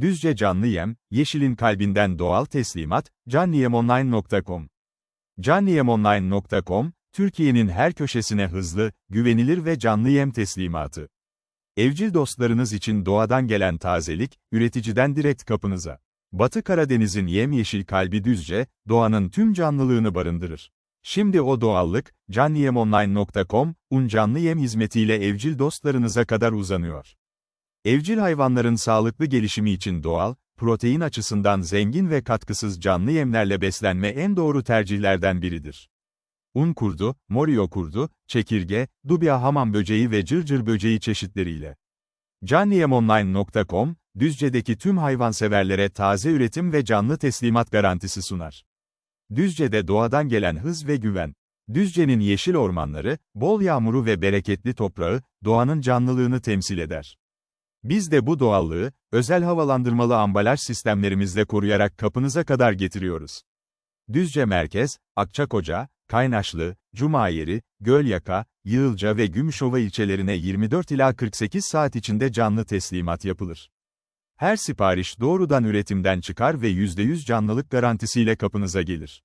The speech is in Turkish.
Düzce Canlı Yem, Yeşilin Kalbinden Doğal Teslimat, canliyemonline.com. Canliyemonline.com, Türkiye'nin her köşesine hızlı, güvenilir ve canlı yem teslimatı. Evcil dostlarınız için doğadan gelen tazelik, üreticiden direkt kapınıza. Batı Karadeniz'in yemyeşil kalbi Düzce, doğanın tüm canlılığını barındırır. Şimdi o doğallık, canliyemonline.com, un canlı yem hizmetiyle evcil dostlarınıza kadar uzanıyor. Evcil hayvanların sağlıklı gelişimi için doğal, protein açısından zengin ve katkısız canlı yemlerle beslenme en doğru tercihlerden biridir. Un kurdu, morio kurdu, çekirge, dubia hamam böceği ve cırcır böceği çeşitleriyle. canliyemonline.com, Düzce'deki tüm hayvanseverlere taze üretim ve canlı teslimat garantisi sunar. Düzce'de doğadan gelen hız ve güven. Düzce'nin yeşil ormanları, bol yağmuru ve bereketli toprağı, doğanın canlılığını temsil eder. Biz de bu doğallığı, özel havalandırmalı ambalaj sistemlerimizle koruyarak kapınıza kadar getiriyoruz. Düzce Merkez, Akçakoca, Kaynaşlı, Cumayeri, Gölyaka, Yığılca ve Gümüşova ilçelerine 24 ila 48 saat içinde canlı teslimat yapılır. Her sipariş doğrudan üretimden çıkar ve %100 canlılık garantisiyle kapınıza gelir.